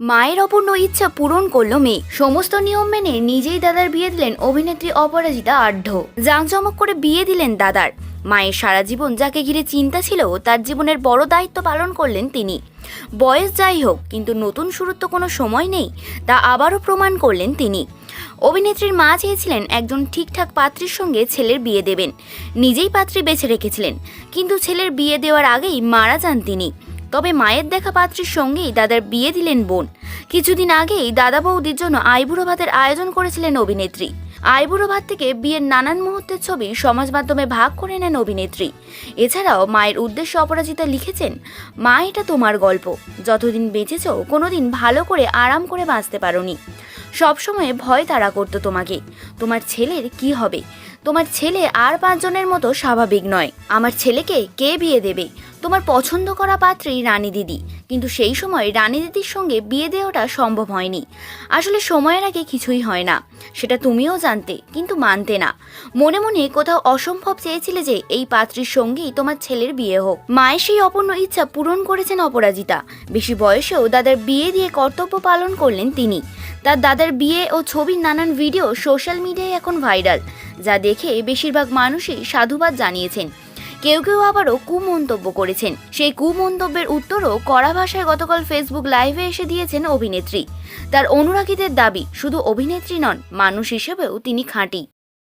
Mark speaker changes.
Speaker 1: মায়ের অপূর্ণ ইচ্ছা পূরণ করল মেয়ে। সমস্ত নিয়ম মেনে নিজেই দাদার বিয়ে দিলেন অভিনেত্রী অপরাজিতা আঢ্য জাঁকজমক করে বিয়ে দিলেন দাদার। মায়ের সারা জীবন যাকে ঘিরে চিন্তা ছিল, তার জীবনের বড় দায়িত্ব পালন করলেন তিনি। বয়স যাই হোক, কিন্তু নতুন শুরুর তো কোনো সময় নেই, তা আবারও প্রমাণ করলেন তিনি। অভিনেত্রীর মা চেয়েছিলেন একজন ঠিকঠাক পাত্রীর সঙ্গে ছেলের বিয়ে দেবেন। নিজেই পাত্রী বেছে রেখেছিলেন, কিন্তু ছেলের বিয়ে দেওয়ার আগেই মারা যান তিনি। তবে মায়ের দেখা পাত্রীর সঙ্গেই দাদার বিয়ে দিলেন বোন। কিছুদিন আগেই দাদা বৌদির জন্য আইবুড়ো ভাতের আয়োজন করেছিলেন অভিনেত্রী। আইবুড়ো ভাত থেকে বিয়ের নানান মুহূর্তের ছবি সমাজ মাধ্যমে ভাগ করে নেন অভিনেত্রী। এছাড়াও মায়ের উদ্দেশ্যে অপরাজিতা লিখেছেন, মা, এটা তোমার গল্প। যতদিন বেঁচেছ, কোনোদিন ভালো করে আরাম করে বাঁচতে পারোনি। সবসময় ভয় তাড়া করতো তোমাকে। তোমার ছেলের কি হবে? তোমার ছেলে আর পাঁচজনের মতো স্বাভাবিক নয়। আমার ছেলেকে কে বিয়ে দেবে? তোমার পছন্দ করা পাত্রী রানী দিদি। কিন্তু সেই সময় রানী দিদির সঙ্গে বিয়ে দেওয়াটা সম্ভব হয়নি। আসলে সময়ের আগে কিছুই হয় না। সেটা তুমিও জানতে, কিন্তু মানতে না। মনে মনে কোথাও অসম্ভব চেয়েছিলে যে এই পাত্রীর সঙ্গেই তোমার ছেলের বিয়ে হোক। মায়ের সেই অপূর্ণ ইচ্ছা পূরণ করেছেন অপরাজিতা। বেশি বয়সেও দাদার বিয়ে দিয়ে কর্তব্য পালন করলেন তিনি। তার দাদার বিয়ে ও ছবির নানান ভিডিও সোশ্যাল মিডিয়ায় এখন ভাইরাল। যা দেখে বেশিরভাগ মানুষই সাধুবাদ জানিয়েছেন। কেউ কেউ আবারও কুমন্তব্য করেছেন। সেই কুমন্তব্যের উত্তরও কড়া ভাষায় গতকাল ফেসবুক লাইভে এসে দিয়েছেন অভিনেত্রী। তার অনুরাগীদের দাবি, শুধু অভিনেত্রী নন, মানুষ হিসেবেও তিনি খাঁটি।